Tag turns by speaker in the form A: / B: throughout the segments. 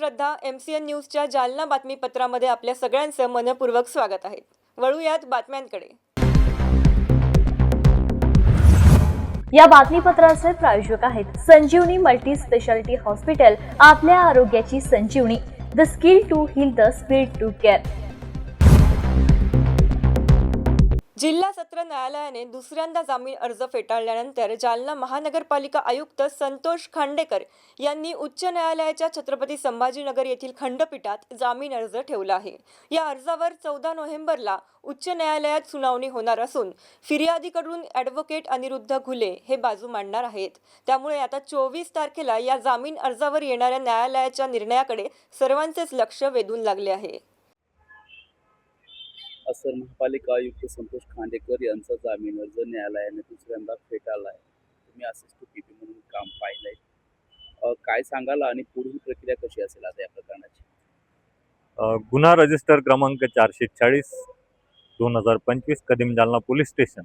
A: श्रद्धा M C N न्यूजच्या जालना बातमीपत्रामध्ये आपल्या सगळ्यांचं मनपूर्वक स्वागत आहे. वळूयात बातम्यांकडे.
B: या बातमीपत्राचे प्रायोजक आहेत संजीवनी मल्टी स्पेशालिटी हॉस्पिटल आपल्या आरोग्याची संजीवनी. The skill to heal the speed to care
A: जिल्हा सत्र न्यायालयाने दुसऱ्यांदा जामीन अर्ज फेटाळल्यानंतर जालना महानगरपालिका आयुक्त संतोष खांडेकर यांनी उच्च न्यायालयाच्या छत्रपती संभाजीनगर येथील खंडपीठात जामीन अर्ज ठेवला आहे. या अर्जावर चौदा नोव्हेंबरला उच्च न्यायालयात सुनावणी होणार असून फिर्यादीकडून ॲडव्होकेट अनिरुद्ध घुले हे बाजू मांडणार आहेत. त्यामुळे आता चोवीस तारखेला या जामीन अर्जावर येणाऱ्या न्यायालयाच्या निर्णयाकडे सर्वांचेच लक्ष वेधून लागले आहे.
C: असं महापालिका आयुक्त संतोष खांडेकर यांचा जामीन अर्ज न्यायालयाने दुसऱ्यांदा फेटाळला आहे तुम्ही असिस्टंट पी पी म्हणून काम पाहिलंय. काय सांगाल आणि पुढील प्रक्रिया कशी असेल आता या प्रकरणाची?
D: गुन्हा रजिस्टर क्रमांक चारशे चाळीस दोन हजार पंचवीस कदीम जालना पोलीस स्टेशन.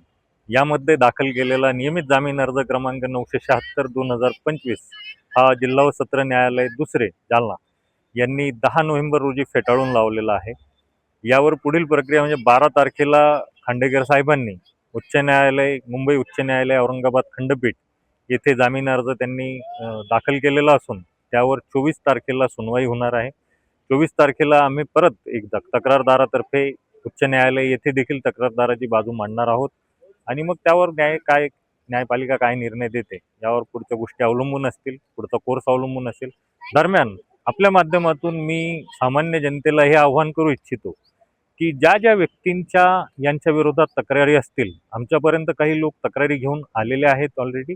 D: यामध्ये दाखल केलेला नियमित जामीन अर्ज क्रमांक नऊशे शहात्तर दोन हजार पंचवीस हा जिल्हा व सत्र न्यायालय दुसरे जालना. यांनी दहा नोव्हेंबर रोजी फेटाळून लावलेला आहे. यावर पुढील प्रक्रिया म्हणजे बारा तारखेला खांडेकर साहेबांनी उच्च न्यायालय मुंबई उच्च न्यायालय औरंगाबाद खंडपीठ येथे जामीन अर्ज त्यांनी दाखल केलेला असून त्यावर चोवीस तारखेला सुनवाई होणार आहे. चोवीस तारखेला आम्ही परत एकदा तक्रारदारातर्फे उच्च न्यायालय येथे देखील तक्रारदाराची बाजू मांडणार आहोत आणि मग त्यावर न्याय काय न्यायपालिका काय निर्णय देते यावर पुढच्या गोष्टी अवलंबून असतील पुढचा कोर्स अवलंबून असेल. दरम्यान आपल्या माध्यमातून मी सामान्य जनतेला हे आव्हान करू इच्छितो की ज्या ज्या व्यक्तींच्या यांच्या विरोधात तक्रारी असतील आमच्यापर्यंत काही लोक तक्रारी घेऊन आलेले आहेत ऑलरेडी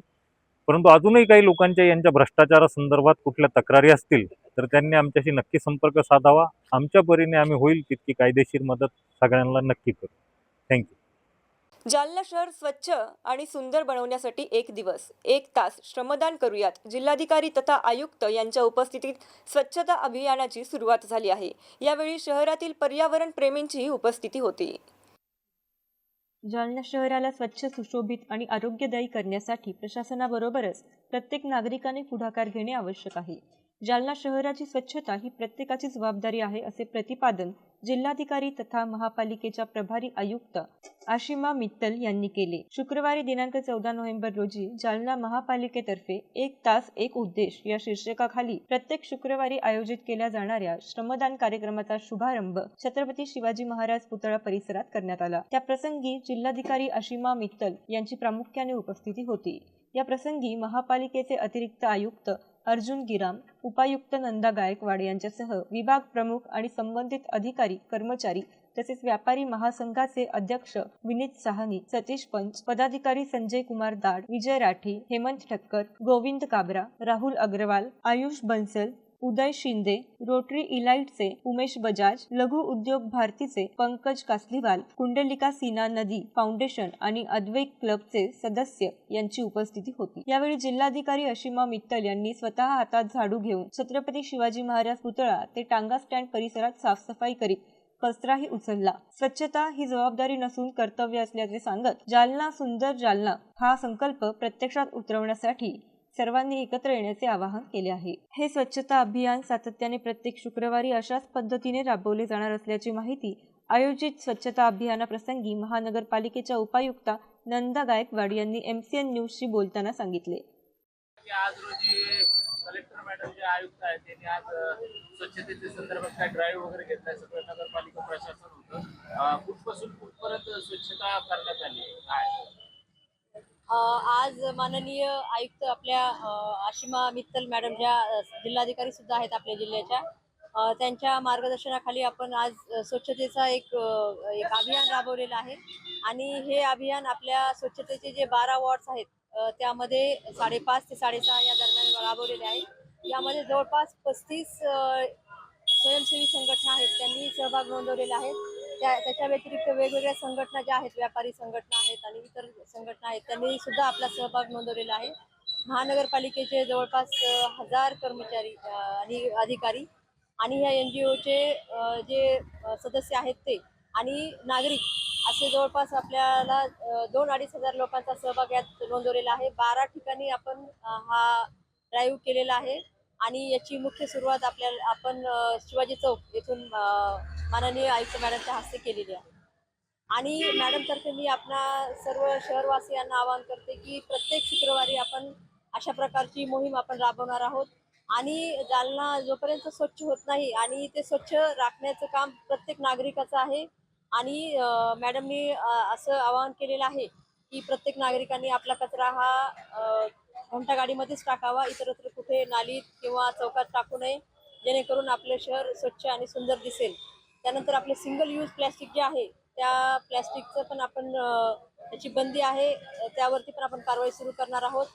D: परंतु अजूनही काही लोकांच्या यांच्या भ्रष्टाचारासंदर्भात कुठल्या तक्रारी असतील तर त्यांनी आमच्याशी नक्की संपर्क साधावा. आमच्या परीने आम्ही होईल तितकी कायदेशीर मदत सगळ्यांना नक्की करू. थँक्यू
A: जालना शहर स्वच्छ आणि सुंदर बनवण्यासाठी एक दिवस एक तास श्रमदान करूयात जिल्हाधिकारी तथा आयुक्त यांच्या उपस्थितीत स्वच्छता अभियानाची सुरुवात झाली आहे. यावेळी शहरातील पर्यावरण प्रेमींचीही उपस्थिती होती. जालना शहराला स्वच्छ सुशोभित आणि आरोग्यदायी करण्यासाठी प्रशासनाबरोबरच प्रत्येक नागरिकाने पुढाकार घेणे आवश्यक आहे. जालना शहराची स्वच्छता ही प्रत्येकाची जबाबदारी आहे असे प्रतिपादन जिल्हाधिकारी तथा महापालिकेच्या प्रभारी आयुक्त आशिमा मित्तल यांनी केले. शुक्रवारी दिनांक चौदा नोव्हेंबर रोजी जालना महापालिकेतर्फे एक तास एक उद्देश या शीर्षकाखाली प्रत्येक शुक्रवारी आयोजित केल्या जाणाऱ्या श्रमदान कार्यक्रमाचा शुभारंभ छत्रपती शिवाजी महाराज पुतळा परिसरात करण्यात आला. त्या प्रसंगी जिल्हाधिकारी आशिमा मित्तल यांची प्रामुख्याने उपस्थिती होती. या प्रसंगी महापालिकेचे अतिरिक्त आयुक्त अर्जुन गिराम उपायुक्त नंदा गायकवाड यांच्यासह विभाग प्रमुख आणि संबंधित अधिकारी कर्मचारी तसेच व्यापारी महासंघाचे अध्यक्ष विनीत साहनी सतीश पंच पदाधिकारी संजय कुमार दाड विजय राठी हेमंत ठक्कर गोविंद काबरा राहुल अग्रवाल आयुष बन्सल उदय शिंदे रोटरी इलाइटचे उमेश बजाज लघु उद्योग भारतीचे पंकज कासलीवाल कुंडलिका सीना नदी फाउंडेशन आणि अद्वैत क्लबचे सदस्य यांची उपस्थिती होती. यावेळी जिल्हाधिकारी अशिमा मित्तल यांनी स्वतः हातात झाडू घेऊन छत्रपती शिवाजी महाराज पुतळा ते टांगा स्टँड परिसरात साफसफाई करीत कचराही उचलला. स्वच्छता ही जबाबदारी नसून कर्तव्य असल्याचे सांगत जालना सुंदर जालना हा संकल्प प्रत्यक्षात उतरवण्यासाठी सर्वांनी एकत्र येण्याचे आवाहन केले आहे. हे स्वच्छता अभियान सातत्याने प्रत्येक शुक्रवारी अशाच पद्धतीने राबवले जाणार असल्याची माहिती आयोजित स्वच्छता अभियानाप्रसंगी महानगरपालिकेच्या उपायुक्ता नंदा गायकवाड यांनी एमसीएन न्यूजशी बोलताना सांगितले.
E: आज रोजी कलेक्टर मॅडम जे आयुक्त आहेत त्यांनी आज स्वच्छतेच्या संदर्भात काय ड्राईव्ह वगैरे घेतलाय सगळं नगरपालिका प्रशासन होतं. कुठपासून कुठपर्यंत स्वच्छता करण्यात आली काय?
F: आज माननीय आयुक्त आपल्या आशिमा मित्तल मॅडम ज्या जिल्हाधिकारी सुद्धा आहेत आपल्या जिल्ह्याच्या त्यांच्या मार्गदर्शनाखाली आपण आज स्वच्छतेचा एक एक अभियान राबवलेलं आहे. आणि हे अभियान आपल्या स्वच्छतेचे जे बारा वॉर्ड्स आहेत त्यामध्ये साडेपाच ते साडेसहा या दरम्यान राबवलेले आहे यामध्ये जवळपास पस्तीस स्वयंसेवी संघटना आहेत त्यांनी सहभाग नोंदवलेला आहे. त्या त्याच्या व्यतिरिक्त वेगवेगळ्या संघटना ज्या आहेत व्यापारी संघटना आहेत आणि इतर संघटना आहेत त्यांनी सुद्धा आपला सहभाग नोंदवलेला आहे. महानगरपालिकेचे जवळपास हजार कर्मचारी आणि अधिकारी आणि ह्या एन जी ओचे जे सदस्य आहेत ते आणि नागरिक असे जवळपास आपल्याला दोन अडीच हजार लोकांचा सहभाग यात नोंदवलेला आहे. बारा ठिकाणी आपण हा ड्राईव्ह केलेला आहे. आणि याची मुख्य सुरुवात आपल्या आपण शिवाजी चौक येथून माननीय आयुक्त मॅडमच्या हस्ते केलेली आहे. आणि मॅडमतर्फे मी आपणा सर्व शहरवासियांना आवाहन करते की प्रत्येक शुक्रवारी आपण अशा प्रकारची मोहीम आपण राबवणार आहोत. आणि जालना जोपर्यंत स्वच्छ होत नाही आणि ते स्वच्छ राखण्याचं काम प्रत्येक नागरिकाचं आहे आणि मॅडमनी असं आवाहन केलेलं आहे की प्रत्येक नागरिकांनी आपला कचरा हा घंटागाडीमध्येच टाकावा इतरत्र कुठे नालीत किंवा चौकात टाकू नये जेणेकरून आपले शहर स्वच्छ आणि सुंदर दिसेल. त्यानंतर आपले सिंगल यूज प्लॅस्टिक जे आहे त्या प्लॅस्टिकचं पण आपण त्याची बंदी आहे. त्यावरती पण आपण कारवाई सुरू करणार आहोत.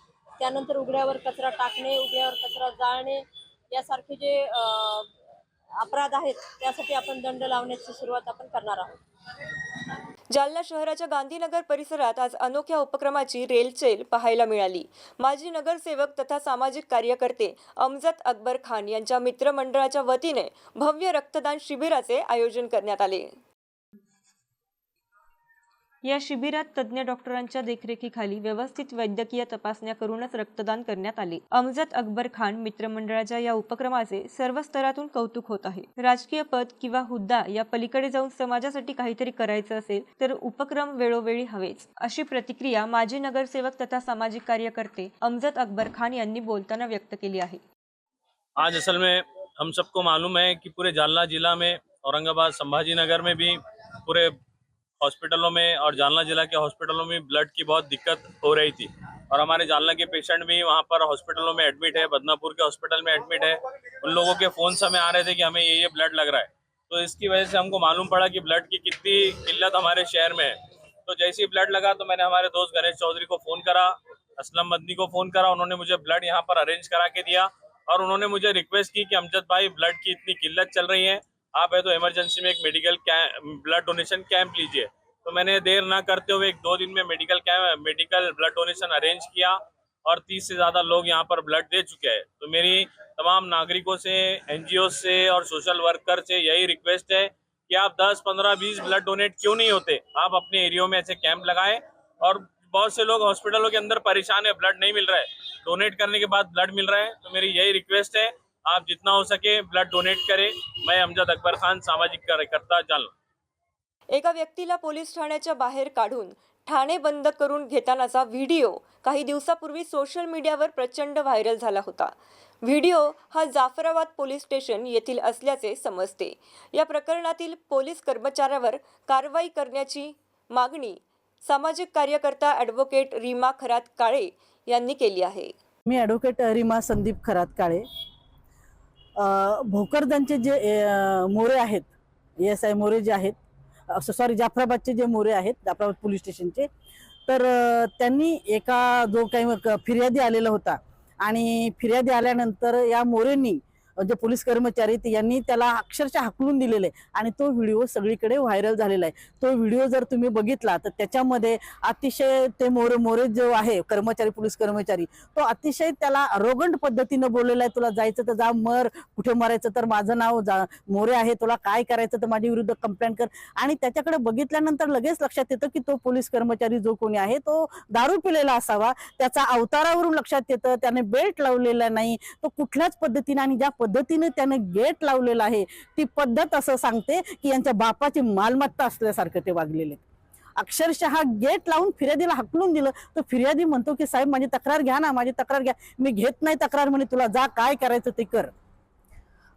F: त्यानंतर उघड्यावर कचरा टाकणे उघड्यावर कचरा जाळणे यासारखे जे अपराध आहेत त्यासाठी आपण दंड लावण्याची सुरुवात आपण करणार आहोत.
A: जालना शहराच्या गांधीनगर परिसरात आज अनोख्या उपक्रमाची रेलचेल पाहायला मिळाली. माजी नगरसेवक तथा सामाजिक कार्यकर्ते अमजद अकबर खान यांच्या मित्रमंडळाच्या वतीने भव्य रक्तदान शिबिराचे आयोजन करण्यात आले. या शिबिरात तज्ज्ञ डॉक्टरांच्या देखरेखीखाली व्यवस्थित वैद्यकीय तपासण्या करूनच रक्तदान करण्यात आले. अमजद अकबर खान मित्रमंडळाच्या या उपक्रमाचे सर्व स्तरातून कौतुक होत आहे. राजकीय पद किंवा हुद्दा या पलीकडे जाऊन समाजासाठी काहीतरी करायचं असेल तर उपक्रम वेळोवेळी हवेच. अशी प्रतिक्रिया माजी नगरसेवक तथा सामाजिक कार्यकर्ते अमजद अकबर खान यांनी बोलताना व्यक्त केली आहे.
G: आज असल में हम सबको मालूम है कि पूरे जालना जिला में औरंगाबाद संभाजी नगर में भी पूरे हॉस्पिटलों में और जालना जिला के हॉस्पिटलों में ब्लड की बहुत दिक्कत हो रही थी। और हमारे जालना के पेशेंट भी वहाँ पर हॉस्पिटलों में एडमिट है, बदनापुर के हॉस्पिटल में एडमिट है। उन लोगों के फ़ोन हमें आ रहे थे कि हमें ये ये ब्लड लग रहा है। तो इसकी वजह से हमको मालूम पड़ा कि ब्लड की कितनी किल्लत हमारे शहर में है। तो जैसे ही ब्लड लगा तो मैंने हमारे दोस्त गणेश चौधरी को फ़ोन करा, असलम मदनी को फ़ोन करा, उन्होंने मुझे ब्लड यहाँ पर अरेंज करा के दिया। और उन्होंने मुझे रिक्वेस्ट की कि, अमजद भाई ब्लड की इतनी किल्लत चल रही है आप है तो इमरजेंसी में एक मेडिकल ब्लड डोनेशन कैंप लीजिए। तो मैंने देर ना करते हुए एक दो दिन में medical camp medical blood donation arrange KIA और तीस से ज़्यादा लोग यहाँ पर ब्लड दे चुके हैं। तो मेरी तमाम नागरिकों से एनजीओ से और सोशल वर्कर से यही रिक्वेस्ट है कि आप 10, 15, 20 ब्लड डोनेट क्यों नहीं होते? आप अपने एरियो में ऐसे कैंप लगाएँ और बहुत से लोग हॉस्पिटलों के अंदर परेशान है ब्लड नहीं मिल रहा है। डोनेट करने के बाद ब्लड मिल रहा है। तो मेरी यही रिक्वेस्ट है आप जितना हो सके ब्लड डोनेट करें। मैं अमजद अकबर खान सामाजिक कार्यकर्ता जालना
A: एका व्यक्तीला पोलीस ठाण्याच्या बाहेर काढून ठाणे बंद करून घेतानाचा व्हिडिओ काही दिवसापूर्वी सोशल मीडियावर प्रचंड व्हायरल झाला होता. व्हिडिओ हा जाफराबाद पोलीस स्टेशन येथील असल्याचे समजते. या प्रकरणातील पोलीस कर्मचाऱ्यावर कारवाई करण्याची मागणी सामाजिक कार्यकर्ता ॲडव्होकेट रीमा खरात काळे यांनी केली आहे.
H: मी ॲडव्होकेट रीमा संदीप खरात काळे. भोकरदनचे जे मोरे आहेत एस आय मोरे जे आहेत सॉरी जाफराबादचे जे मोरे आहेत जाफराबाद पोलीस स्टेशनचे तर त्यांनी एका जो काही फिर्यादी आलेला होता आणि फिर्यादी आल्यानंतर या मोरेंनी जे पोलीस कर्मचारी यांनी त्याला अक्षरशः हाकलून दिलेले आहे. आणि तो व्हिडिओ सगळीकडे व्हायरल झालेला आहे. तो व्हिडिओ जर तुम्ही बघितला तर त्याच्यामध्ये अतिशय ते मोरे मोरे जो आहे कर्मचारी पोलीस कर्मचारी तो अतिशय त्याला रोगंड पद्धतीनं बोललेला आहे. तुला जायचं तर जा मर. कुठे मरायचं तर माझं नाव जा. मोरे आहे तुला काय करायचं तर माझ्या विरुद्ध कंप्लेंट कर. आणि त्याच्याकडे बघितल्यानंतर लगेच लक्षात येतं की तो पोलीस कर्मचारी जो कोणी आहे तो दारू पिलेला असावा. त्याचा अवतारावरून लक्षात येतं. त्याने बेल्ट लावलेला नाही. तो कुठल्याच पद्धतीने आणि ज्या पद्धतीने त्याने गेट लावलेला आहे. ती पद्धत असं सांगते की यांच्या बापाची मालमत्ता असल्यासारखं ते वागलेले. अक्षरशः गेट लावून फिर्यादीला हकलून दिलं. तर फिर्यादी म्हणतो की साहेब माझी तक्रार घ्या ना माझी तक्रार घ्या. मी घेत नाही तक्रार म्हणे तुला जा काय करायचं ते कर.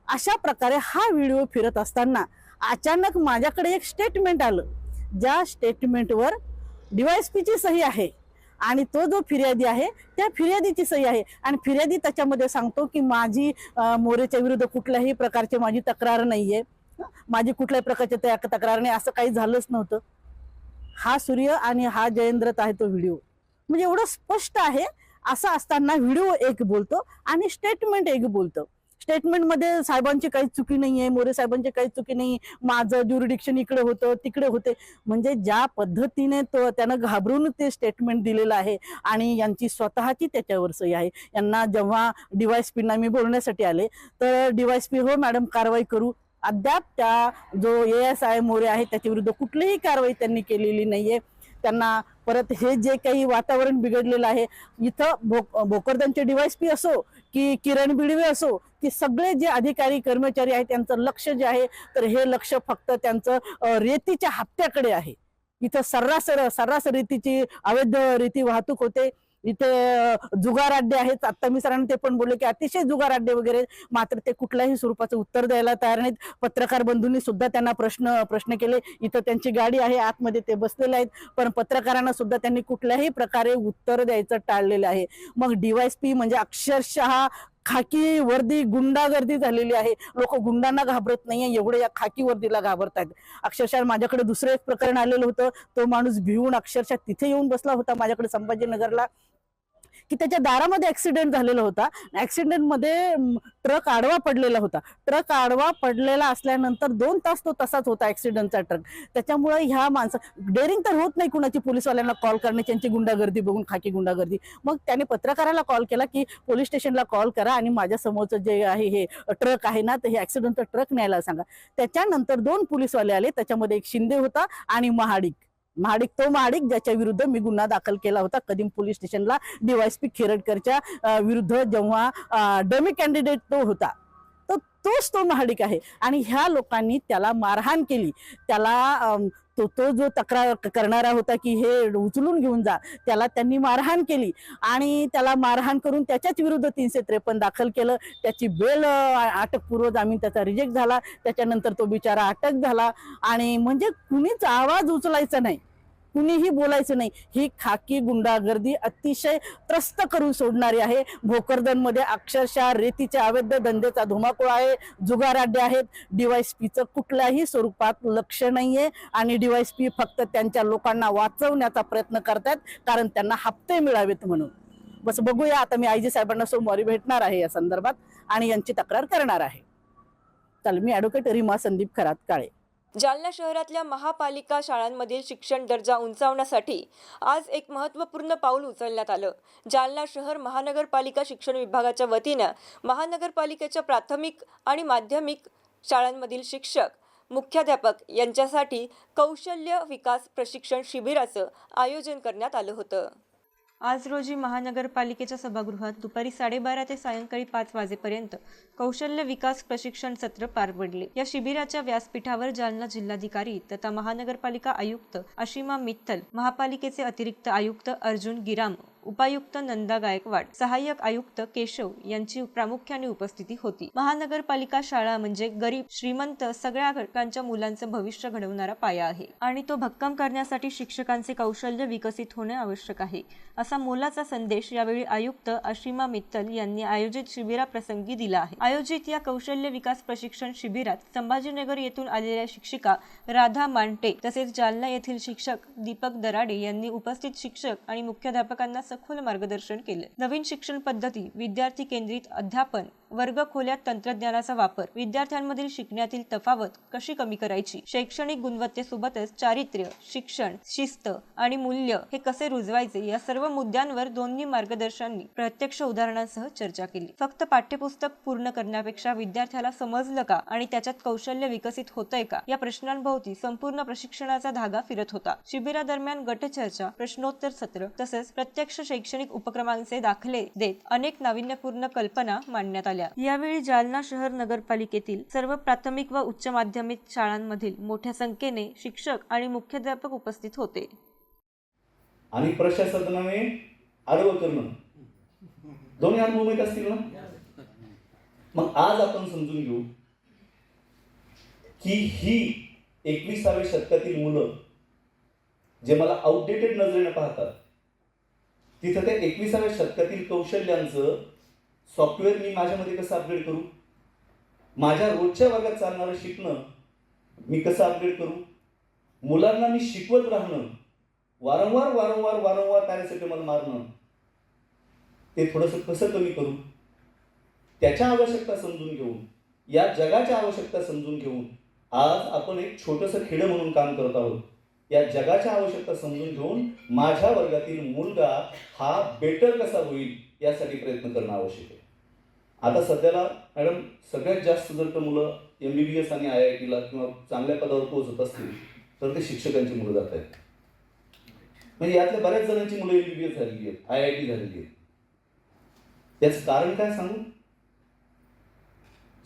H: अशा प्रकारे हा व्हिडिओ फिरत असताना अचानक माझ्याकडे एक स्टेटमेंट आलं. ज्या स्टेटमेंटवर डीवायसपीची सही आहे. आणि तो जो फिर्यादी आहे त्या फिर्यादीची सही आहे. आणि फिर्यादी त्याच्यामध्ये सांगतो की माझी मोरेच्या विरुद्ध कुठल्याही प्रकारची माझी तक्रार नाहीये. माझी कुठल्याही प्रकारची त्या- तक्रार नाही असं काही झालंच नव्हतं. हा सूर्य आणि हा जयेंद्रत आहे तो व्हिडिओ. म्हणजे एवढं स्पष्ट आहे असं असताना व्हिडिओ एक बोलतो आणि स्टेटमेंट एक बोलतो. स्टेटमेंटमध्ये साहेबांची काही चुकी नाही आहे मोरे साहेबांची काही चुकी नाही माझं ज्युरिडिक्शन इकडे होतं तिकडे होते. म्हणजे ज्या पद्धतीने तो त्यानं घाबरून ते स्टेटमेंट दिलेलं आहे आणि यांची स्वतःची त्याच्यावर सही आहे. यांना जेव्हा डीवायसपींना मी बोलण्यासाठी आले तर डीवायसपी हो मॅडम कारवाई करू. अद्याप त्या जो ए एस आय मोरे आहे त्याच्या विरुद्ध कुठलीही कारवाई त्यांनी केलेली नाहीये. त्यांना परत हे जे काही वातावरण बिघडलेलं आहे इथं भो भोकरदांचे डीवायस पी असो की किरण बिडवे असो की सगळे जे अधिकारी कर्मचारी आहेत त्यांचं लक्ष जे आहे तर हे लक्ष फक्त त्यांचं रेतीच्या हप्त्याकडे आहे. इथं सर्रास सर्रास रेतीची अवैध रेती वाहतूक होते. इथे जुगाराड्डे जुगार अड्डे आहेत. आता मी सरांना ते पण बोलले की अतिशय जुगाराड्डे वगैरे मात्र ते कुठल्याही स्वरूपाचं उत्तर द्यायला तयार नाहीत. पत्रकार बंधूंनी सुद्धा त्यांना प्रश्न प्रश्न केले. इथं त्यांची गाडी आहे आतमध्ये ते बसलेले आहेत. पण पत्रकारांना सुद्धा त्यांनी कुठल्याही प्रकारे उत्तर द्यायचं टाळलेलं आहे. मग डीवायसपी म्हणजे अक्षरशः खाकी वर्दी गुंडागर्दी झालेली आहे. लोक गुंडांना घाबरत नाहीये एवढे या खाकी वर्दीला घाबरत आहेत अक्षरशः माझ्याकडे दुसरं एक प्रकरण आलेलं होतं. तो माणूस भिवून अक्षरशः तिथे येऊन बसला होता माझ्याकडे संभाजीनगरला. की त्याच्या दारामध्ये ऍक्सिडेंट झालेला होता. ऍक्सिडेंटमध्ये ट्रक आडवा पडलेला होता. ट्रक आडवा पडलेला असल्यानंतर दोन तास तो तसाच होता ऍक्सिडेंटचा ट्रक त्याच्यामुळे ह्या माणसं डेअरिंग तर होत नाही कुणाची पोलिसवाल्यांना कॉल करणे त्यांची गुंडागर्दी बघून खाकी गुंडागर्दी. मग त्याने पत्रकाराला कॉल केला की पोलीस स्टेशनला कॉल करा आणि माझ्या समोरचं जे आहे हे ट्रक आहे ना तर हे ऍक्सिडेंटचं ट्रक न्यायला सांगा. त्याच्यानंतर दोन पोलीसवाले आले. त्याच्यामध्ये एक शिंदे होता आणि महाडिक. महाडिक तो महाडिक ज्याच्या विरुद्ध मी गुन्हा दाखल केला होता. कदीम पोलीस स्टेशनला डीवायसपी खेरडकरच्या विरुद्ध जेव्हा डमी कॅन्डिडेट तो होता तर तोच तो महाडिक आहे. आणि ह्या लोकांनी त्याला मारहाण केली. त्याला तो तो जो तक्रार करणारा होता की हे उचलून घेऊन जा त्याला त्यांनी मारहाण केली. आणि त्याला मारहाण करून त्याच्याच विरुद्ध तीनशे त्रेपन्न दाखल केलं. त्याची बेल अटकपूर्व जामीन त्याचा रिजेक्ट झाला. त्याच्यानंतर तो बिचारा अटक झाला. आणि म्हणजे कुणीच आवाज उचलायचा नाही. कुणीही बोलायचं नाही. ही खाकी गुंडागर्दी अतिशय त्रस्त करून सोडणारी आहे. भोकरदनमध्ये अक्षरशः रेतीच्या अवैध धंद्याचा धुमाकूळ आहे. जुगार अड्डे आहेत डीवायसपीचं कुठल्याही स्वरूपात लक्ष नाहीये. आणि डीवायसपी फक्त त्यांच्या लोकांना वाचवण्याचा प्रयत्न करतात कारण त्यांना हप्ते मिळावेत म्हणून. बस बघूया. आता मी आयजी साहेबांना सोमवारी भेटणार आहे या संदर्भात. आणि यांची तक्रार करणार आहे. चल मी ॲडव्होकेट रिमा संदीप खरात काळे
A: जालना शहरातल्या महापालिका शाळांमधील शिक्षण दर्जा उंचावण्यासाठी आज एक महत्त्वपूर्ण पाऊल उचलण्यात आलं. जालना शहर महानगरपालिका शिक्षण विभागाच्या वतीनं महानगरपालिकेच्या प्राथमिक आणि माध्यमिक शाळांमधील शिक्षक मुख्याध्यापक यांच्यासाठी कौशल्य विकास प्रशिक्षण शिबिराचं आयोजन करण्यात आलं होतं. आज रोजी महानगरपालिकेच्या सभागृहात दुपारी साडेबारा ते सायंकाळी पाच वाजेपर्यंत कौशल्य विकास प्रशिक्षण सत्र पार पडले. या शिबिराच्या व्यासपीठावर जालना जिल्हाधिकारी तथा महानगरपालिका आयुक्त अशिमा मित्तल महापालिकेचे अतिरिक्त आयुक्त अर्जुन गिराम उपायुक्त नंदा गायकवाड सहाय्यक आयुक्त केशव यांची प्रामुख्याने उपस्थिती होती. महानगरपालिका शाळा म्हणजे गरीब श्रीमंत सगळ्या घटकांच्या मुलांचं भविष्य घडवणारा पाया आहे आणि तो भक्कम करण्यासाठी शिक्षकांचे कौशल्य विकसित होणे आवश्यक आहे असा मोलाचा संदेश यावेळी आयुक्त अशिमा मित्तल यांनी आयोजित शिबिराप्रसंगी दिला आहे. आयोजित या कौशल्य विकास प्रशिक्षण शिबिरात संभाजीनगर येथून आलेल्या शिक्षिका राधा मांटे तसेच जालना येथील शिक्षक दीपक दराडे यांनी उपस्थित शिक्षक आणि मुख्याध्यापकांना सखोल मार्गदर्शन केले. नवीन शिक्षण पद्धती विद्यार्थी केंद्रित अध्यापन वर्ग खोल्यात तंत्रज्ञानाचा वापर विद्यार्थ्यांमधील शिकण्यातील तफावत कशी कमी करायची शैक्षणिक गुणवत्तेसोबतच चारित्र्य शिक्षण शिस्त आणि मूल्य हे कसे रुजवायचे या सर्व मुद्द्यांवर दोन्ही मार्गदर्शकांनी प्रत्यक्ष उदाहरणांसह चर्चा केली. फक्त पाठ्यपुस्तक पूर्ण करण्यापेक्षा विद्यार्थ्याला समजलं का आणि त्याच्यात कौशल्य विकसित होतंय का या प्रश्नांभोवती संपूर्ण प्रशिक्षणाचा धागा फिरत होता. शिबिरादरम्यान गटचर्चा प्रश्नोत्तर सत्र तसेच प्रत्यक्ष शैक्षणिक उपक्रमांचे दाखले देत अनेक नाविन्यपूर्ण कल्पना मांडण्यात आल्या. यावेळी जालना शहर नगरपालिकेतील सर्व प्राथमिक व उच्च माध्यमिक शाळांमधील मोठ्या संख्येने शिक्षक आणि मुख्याध्यापक उपस्थित होते.
I: आणि प्रशासनाने आडवं करणं. दोन्ही हात मुंबईत असतील ना? मग आज आपण समजून घेऊ की ही एकविसाव्या शतकातील मुलं जे मला आउटडेटेड नजरेने पाहतात तिथं त्या एकविसाव्या शतकातील कौशल्यांचं सॉफ्टवेअर मी माझ्यामध्ये कसं अपग्रेड करू? माझ्या रोजच्या वर्गात चालणारं शिकणं मी कसं अपग्रेड करू? मुलांना मी शिकवत राहणं वारंवार वारंवार वारंवार पॅरासिटेमॉल मारणं ते थोडंसं कसं कमी करू? त्याच्या आवश्यकता समजून घेऊन या जगाच्या आवश्यकता समजून घेऊन आज आपण एक छोटंसं खेडं म्हणून काम करत आहोत. या जगाच्या आवश्यकता समजून घेऊन माझ्या वर्गातील मुलगा हा बेटर कसा होईल यासाठी प्रयत्न करणं आवश्यक आहे. आता सध्याला मॅडम सगळ्यात जास्त जर का मुलं एम बी बी एस आणि आय आय टीला किंवा चांगल्या पदावर पोहोचत असतील तर ते शिक्षकांची मुलं जात आहेत. म्हणजे यातल्या बऱ्याच जणांची मुलं एम बी बी एस झालेली आहेत आय आय टी झालेली आहेत. याचं कारण काय सांगू?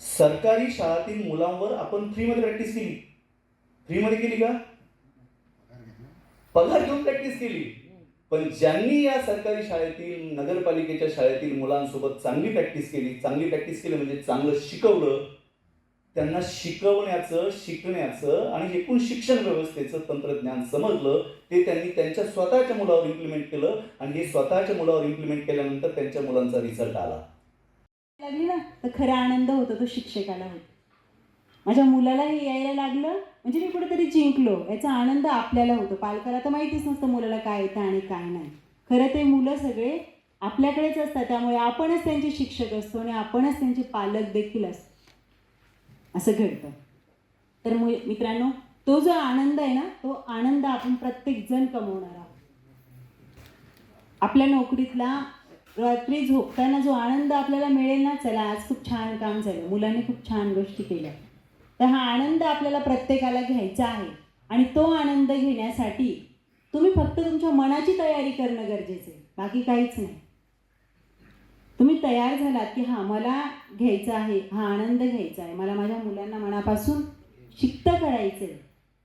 I: सरकारी शाळातील मुलांवर आपण फ्रीमध्ये प्रॅक्टिस केली. फ्रीमध्ये केली का? पगार घेऊन प्रॅक्टिस केली. पण ज्यांनी या सरकारी शाळेतील नगरपालिकेच्या शाळेतील मुलांसोबत चांगली प्रॅक्टिस केली चांगली प्रॅक्टिस केली म्हणजे चांगलं शिकवलं त्यांना शिकवण्याचं शिकण्याचं आणि एकूण शिक्षण व्यवस्थेचं तंत्रज्ञान समजलं ते त्यांनी त्यांच्या स्वतःच्या मुलावर इम्प्लिमेंट केलं आणि हे स्वतःच्या मुलावर इम्प्लिमेंट केल्यानंतर त्यांच्या मुलांचा रिझल्ट आला.
J: लागली ना? तर खरा आनंद होतो तो शिक्षकाला होतो. माझ्या मुलाला हे यायला लागलं. म्हणजे मी कुठेतरी जिंकलो. याचा आनंद आपल्याला होतो. पालकाला तर माहितीच नसतं मुलाला काय येतं आणि काय नाही. खरं ते मुलं सगळे आपल्याकडेच असतात. त्यामुळे आपणच त्यांचे शिक्षक असतो आणि आपणच त्यांचे पालक देखील असतो. असं घडतं. तर मु मित्रांनो तो जो आनंद आहे ना तो आनंद आपण प्रत्येकजण कमवणार आहोत. आपल्या नोकरीतला रात्री झोपताना जो आनंद आपल्याला मिळेल ना चला आज खूप छान काम झालं. मुलांनी खूप छान गोष्टी केल्या. तर हा आनंद आपल्याला प्रत्येकाला घ्यायचा आहे. आणि तो आनंद घेण्यासाठी तुम्ही फक्त तुमच्या मनाची तयारी करणं गरजेचं आहे. बाकी काहीच नाही. तुम्ही तयार झालात की हां मला घ्यायचा आहे हा आनंद घ्यायचा आहे. मला माझ्या मुलांना मनापासून शिक्त करायचं आहे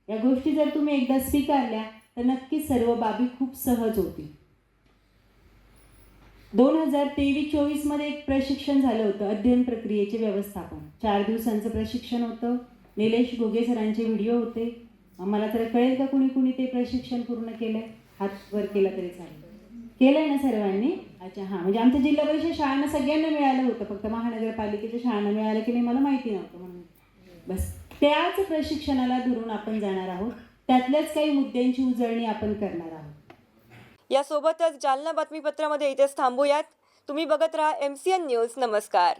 J: या गोष्टी जर तुम्ही एकदा स्वीकारल्या तर नक्कीच सर्व बाबी खूप सहज होतील. दोन हजार तेवीस चोवीसमध्ये एक प्रशिक्षण झालं होतं अध्ययन प्रक्रियेचे व्यवस्थापन. चार दिवसांचं प्रशिक्षण होतं. निलेश गोगे सरांचे व्हिडिओ होते. मला तर कळेल का कुणी कुणी ते प्रशिक्षण पूर्ण केलं हात वर केला तरी चालेल. केलं आहे ना सर्वांनी? अच्छा हां. म्हणजे आमच्या जिल्हा परिषद शाळांना सगळ्यांना मिळालं होतं. फक्त महानगरपालिकेच्या शाळांना मिळालं की नाही मला माहिती नव्हतं म्हणून. बस. त्याच प्रशिक्षणाला धरून आपण जाणार आहोत. त्यातल्याच काही मुद्द्यांची उजळणी आपण करणार आहोत.
A: यासोबतच जालना बातमीपत्रामध्ये इथेच थांबूयात. तुम्ही बघत राहा एम सी एन न्यूज नमस्कार.